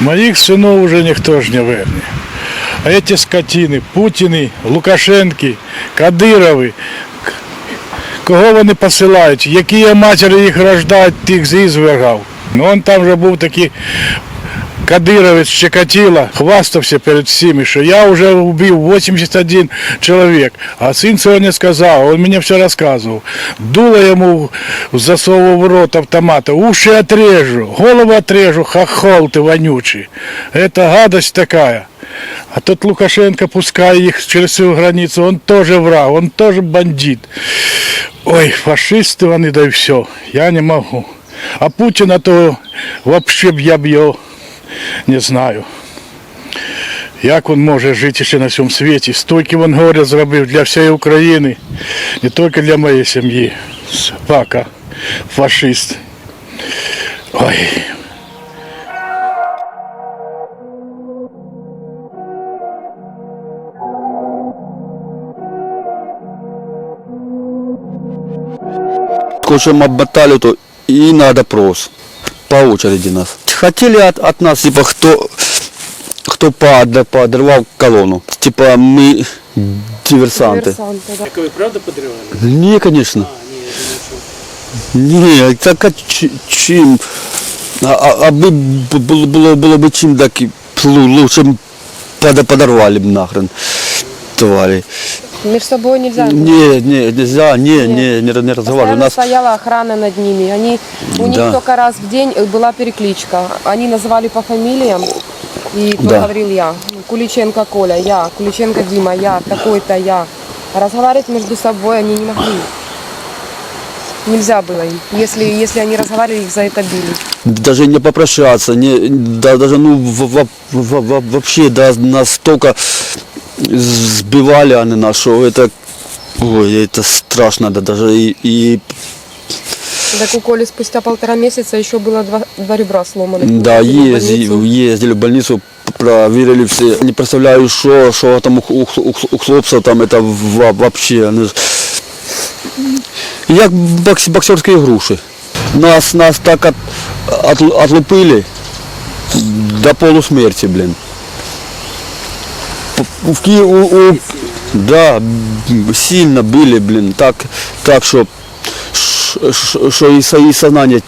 Моих сынов уже никто ж не верне. А эти скотины, Путіни, Лукашенки, Кадирови, к- кого вони посилають, які матері їх рождають, тих звергав. Ну, он там же був такий Кадировець Чекатіла хвастався перед всіми, що я вже вбив 81 чоловік. А син сьогодні сказав, він мені все розказував. Дуло йому засовував в рот автомата, уші отрежу, голову отрежу, хохол ти вонючий. Это гадость такая. А тут Лукашенко пускай їх через цю границю, он тоже враг, он тоже бандит. Ой, фашисти вони, да і все. Я не можу. А Путіна то вообще б я б його не знаю. Як він може жити ще на цьому світі? Стільки він горя зробив для всієї України, не тільки для моєї сім'ї. Собака, фашист. Ой. Хочем обмотали, то и на допрос. По очереди нас. хотели от, от нас, типа, кто, кто подрывал колонну. Типа, мы диверсанты. Так вы правда подрывали? Не, конечно. А, не, не, так а чем? А, а, а бы, было, было, было бы чем, так лучше подорвали бы нахрен, твари. Между собой нельзя. Не, не, нельзя, не, не, не, не разговаривали. У нас стояла охрана над ними. Они, у них Да. только раз в день э, была перекличка. Они называли по фамилиям. И кто Да. говорил я. Куличенко Коля, я. Куличенко Дима, я. Такой-то я. Разговаривать между собой они не могли. Нельзя было им. Если, если они разговаривали, их за это били. даже не попрощаться, не, да, даже ну в- в- в- в- вообще да, настолько сбивали они нас, что это, ой, это страшно, да, даже и, и Так у Коли спустя полтора месяца еще было два, два ребра сломаны. да, Ездили в ездили, больницу. ездили в больницу, проверили все. Не представляю, что, что там у, у, у, у хлопцев там это во- вообще. ну, Як бокс, боксерські груші. Нас, нас так от, от, отлупили до полусмерти, блин. В Ки- у, у, да, сильно били, блин, так, так что, ш- ш- что и, со- и сознание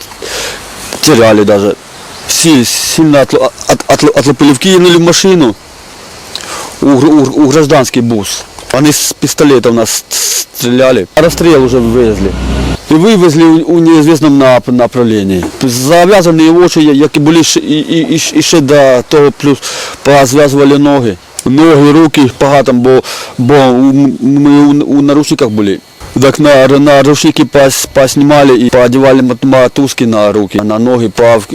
теряли даже. Сильно, сильно отлу- от, от, отлупили. В кинули в машину у, у, у гражданский бус. Они с пистолетов нас стреляли. Расстрел уже вывезли. І вивезли у, неізвісному направленні. Зав'язані очі, які були ще, і, і, і, і ще до того, плюс позв'язували ноги. Ноги, руки багато, бо, бо ми у, у наручниках були. Так на, на рушники пос, поснімали і поодівали мат- мотузки на руки, на ноги пов,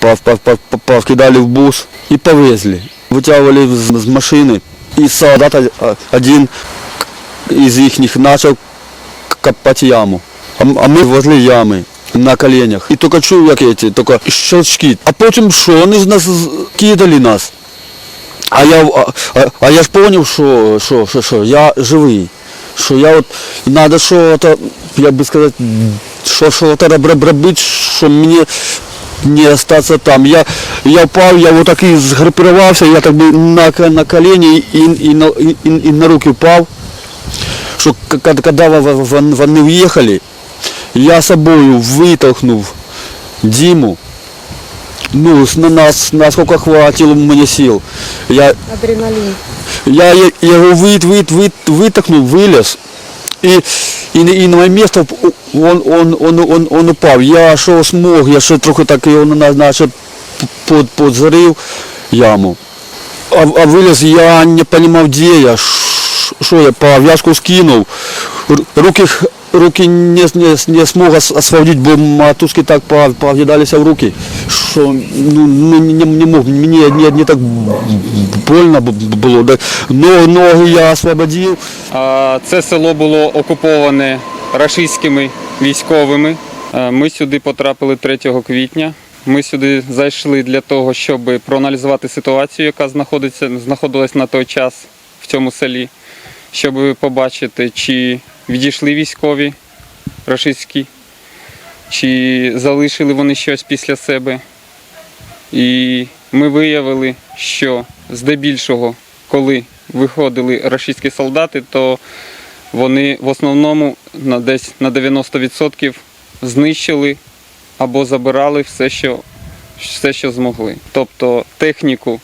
пов, пов, пов, пов- повкидали в бус і повезли. Витягували з, з машини. І солдат один із їхніх почав копати яму. А, а ми возле ями на коленях. І тільки чув, як эти, тільки щелчки. А потім що, вони нас кидали нас. А я, а, а, я ж зрозумів, що, що, що, що я живий. Що я от, треба що, то, як би сказати, що, що робити, що мені не остатися там. Я, я впав, я і згрупувався, я так би на, на колені і, і, на, і, і, на руки впав що коли вони в'їхали, я собою витолкнув Диму. Ну, на нас, насколько хватило мені сил. Я, Адреналин. я е- його вит, вит, вит, витолкнув, виліз. І, і, і на моє місце он, он, он, он, он упав. Я що змог, я ще трохи так його на- наче под, подзарив яму. А, а вылез я не понимал, где я, что я по вязку скинул. Р- Руки, х- руки не, не, не смог освободить, бо мотузки так пов- повъедались в руки, что ну, не, не мог, мне не, не так больно б- б- было. Да. Но ноги я освободил. А, Це село було окуповане рашистськими військовими. Ми сюди потрапили 3 квітня. Ми сюди зайшли для того, щоб проаналізувати ситуацію, яка знаходиться, знаходилась на той час в цьому селі, щоб побачити, чи відійшли військові рашистські, чи залишили вони щось після себе. І ми виявили, що здебільшого, коли виходили рашистські солдати, то вони в основному на десь на 90% знищили або забирали все, що, все, що змогли. Тобто техніку,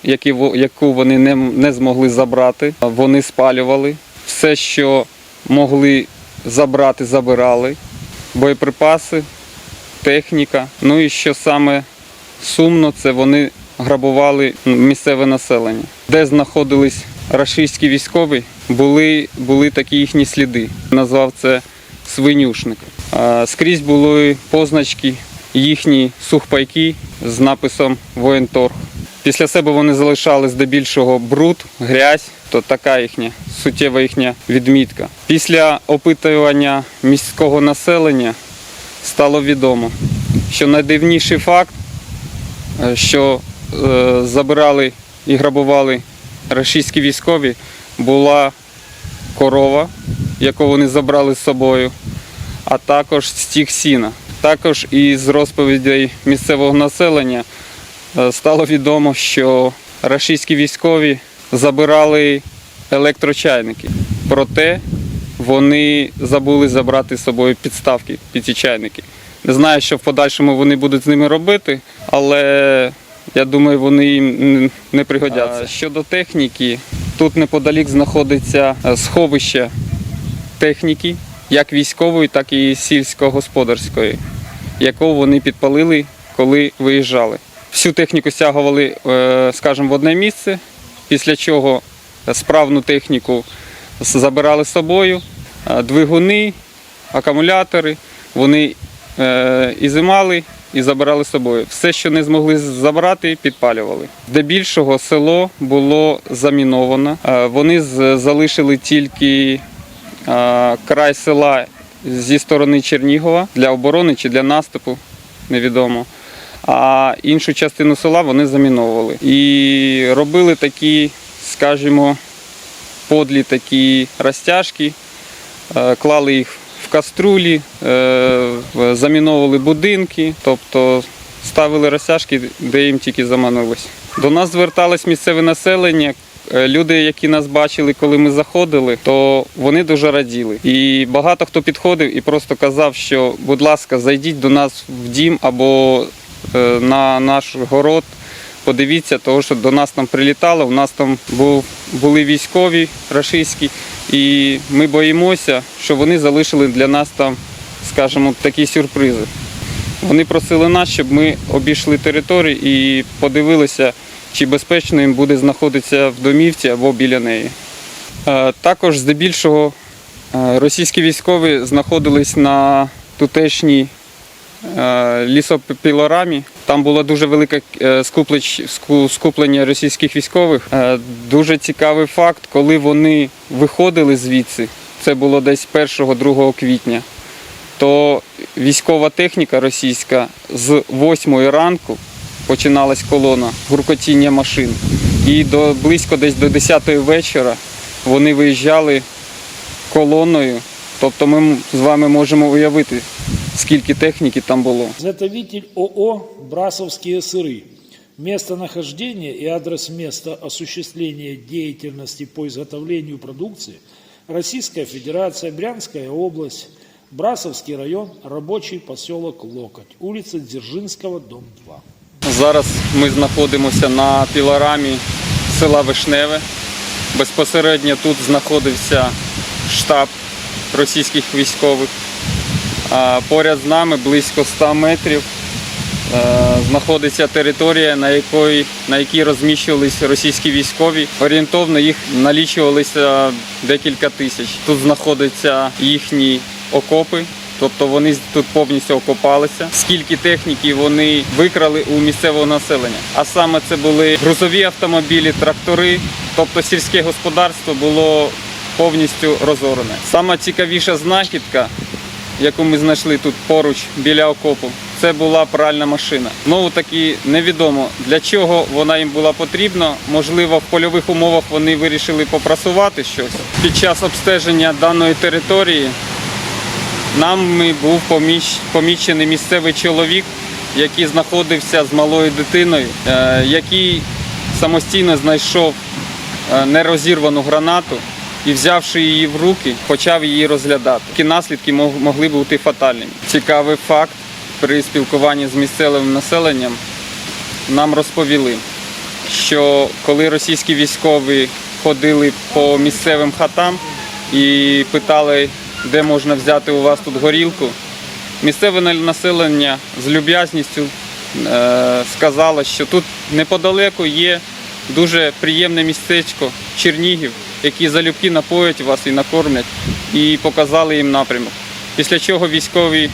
яку вони не, не змогли забрати, вони спалювали. Все, що могли забрати, забирали. Боєприпаси, техніка. Ну і що саме сумно, це вони грабували місцеве населення. Де знаходились рашистські військові, були, були такі їхні сліди. Назвав це свинюшник. Скрізь були позначки, їхні сухпайки з написом воєнторг. Після себе вони залишали здебільшого бруд, грязь, то така їхня суттєва їхня відмітка. Після опитування міського населення стало відомо, що найдивніший факт, е, що е, забирали і грабували рашистські військові, була корова, яку вони забрали з собою, а також стік сіна. Також із розповідей місцевого населення е, стало відомо, що рашистські військові забирали електрочайники. Проте вони забули забрати з собою підставки під ці чайники. Не знаю, що в подальшому вони будуть з ними робити, але я думаю, вони їм не пригодяться. Щодо техніки, тут неподалік знаходиться е, сховище техніки, як військової, так і сільськогосподарської, яку вони підпалили, коли виїжджали. Всю техніку стягували, е, скажімо, в одне місце, після чого справну техніку забирали з собою, двигуни, акумулятори, вони е, ізимали і забирали з собою. Все, що не змогли забрати, підпалювали. Здебільшого село було заміновано. Вони залишили тільки край села зі сторони Чернігова для оборони чи для наступу, невідомо. А іншу частину села вони заміновували. І робили такі, скажімо, подлі такі розтяжки, е, клали їх в каструлі, е, заміновували будинки, тобто ставили розтяжки, де їм тільки заманулось. До нас зверталось місцеве населення. Е, Люди, які нас бачили, коли ми заходили, то вони дуже раділи. І багато хто підходив і просто казав, що, будь ласка, зайдіть до нас в дім або на наш город, подивіться, того, що до нас там прилітало. У нас там був, були військові рашистські, і ми боїмося, що вони залишили для нас там, скажімо, такі сюрпризи. Вони просили нас, щоб ми обійшли територію і подивилися, чи безпечно їм буде знаходитися в домівці або біля неї. Е, Також здебільшого е, російські військові знаходились на тутешній е, лісопілорамі. Там було дуже велике е, скуплення російських військових. Е, Дуже цікавий факт, коли вони виходили звідси, це було десь 1-2 квітня, то військова техніка російська з 8 ранку починалась колона гуркотіння машин. І до близько десь до 10 вечора вони виїжджали колоною. Тобто ми м- з вами можемо уявити, скільки техніки там було. Изготовитель ООО «Брасовские сыры». Местонахождение и адрес места осуществления деятельности по изготовлению продукции Российская Федерация, Брянская область, Брасовский район, рабочий поселок Локоть, улица Дзержинского, дом 2. Зараз ми знаходимося на пілорамі села Вишневе. Безпосередньо тут знаходився штаб російських військових. А Поряд з нами близько 100 метрів е, знаходиться територія, на якій, на якій розміщувалися російські військові. Орієнтовно їх налічувалися декілька тисяч. Тут знаходяться їхні окопи. Тобто вони тут повністю окопалися. Скільки техніки вони викрали у місцевого населення. А саме це були грузові автомобілі, трактори, тобто сільське господарство було повністю розорене. Сама цікавіша знахідка, яку ми знайшли тут поруч біля окопу, це була пральна машина. Знову таки невідомо для чого вона їм була потрібна. Можливо, в польових умовах вони вирішили попрасувати щось. Під час обстеження даної території Нами був помічений місцевий чоловік, який знаходився з малою дитиною, е, який самостійно знайшов е, нерозірвану гранату і, взявши її в руки, почав її розглядати. Такі наслідки могли бути фатальними. Цікавий факт при спілкуванні з місцевим населенням нам розповіли, що коли російські військові ходили по місцевим хатам і питали, де можна взяти у вас тут горілку, місцеве населення з люб'язністю е, сказало, що тут неподалеку є дуже приємне містечко Чернігів, які залюбки напоять вас і накормлять, і показали їм напрямок. Після чого військові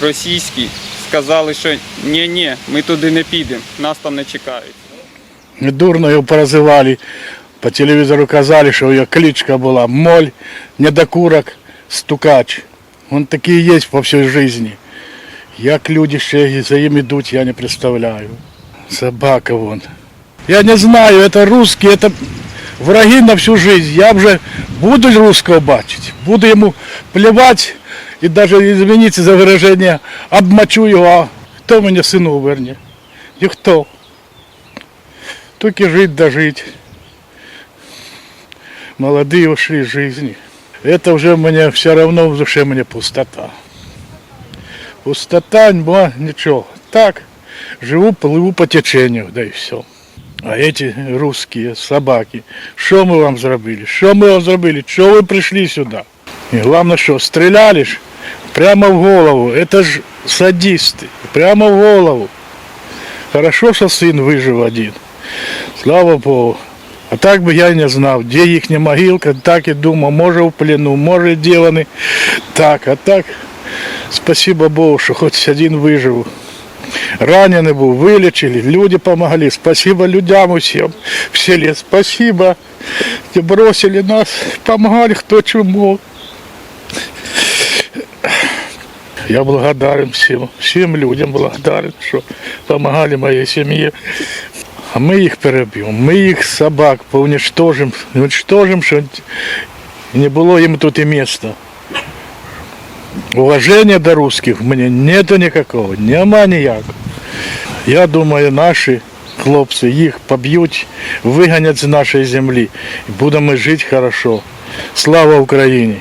російські сказали, що ні-ні, ми туди не підемо, нас там не чекають. Дурно його прозивали. По телевізору казали, що його кличка була Моль, недокурок, стукач. Он такі є по всій житті. Як люди ще за ним йдуть, я не представляю. Собака вон. Я не знаю, это русские, это враги на всю жизнь. Я вже буду русского бачити, буду йому плевать і даже, извините за выражение, обмочу його, а хто мене сину верне? Ніхто. Только жить да жить. Молодые ушли из жизни. Это уже мне все равно в душе мне пустота. Пустота, бо ничего. Так, живу, плыву по течению, да и все. А эти русские собаки, что мы вам зробили? Что мы вам зробили? Что вы пришли сюда? И главное, что стреляли ж прямо в голову. Это ж садисты. Прямо в голову. Хорошо, що син вижив один. Слава Богу. А так би я не знав, де їхня могилка, так і думав, може в плену, може вони. Так, а так, спасибо Богу, що хоч один вижив. Ранений був, вилічили, люди допомогли. Спасибо людям усім в селі. Спасибо. Бросили нас, допомагали хто чому. Я благодарен всім, всім людям благодарен, що допомагали моїй сім'ї. А ми їх переб'ємо, ми їх собак поуничтожимо, уничтожимо, щоб не було їм тут і місця. Уваження до русских мне нету никакого, нема ніяк. Я думаю, наші хлопці їх поб'ють, виганять з нашої землі будемо жити хорошо. Слава Україні!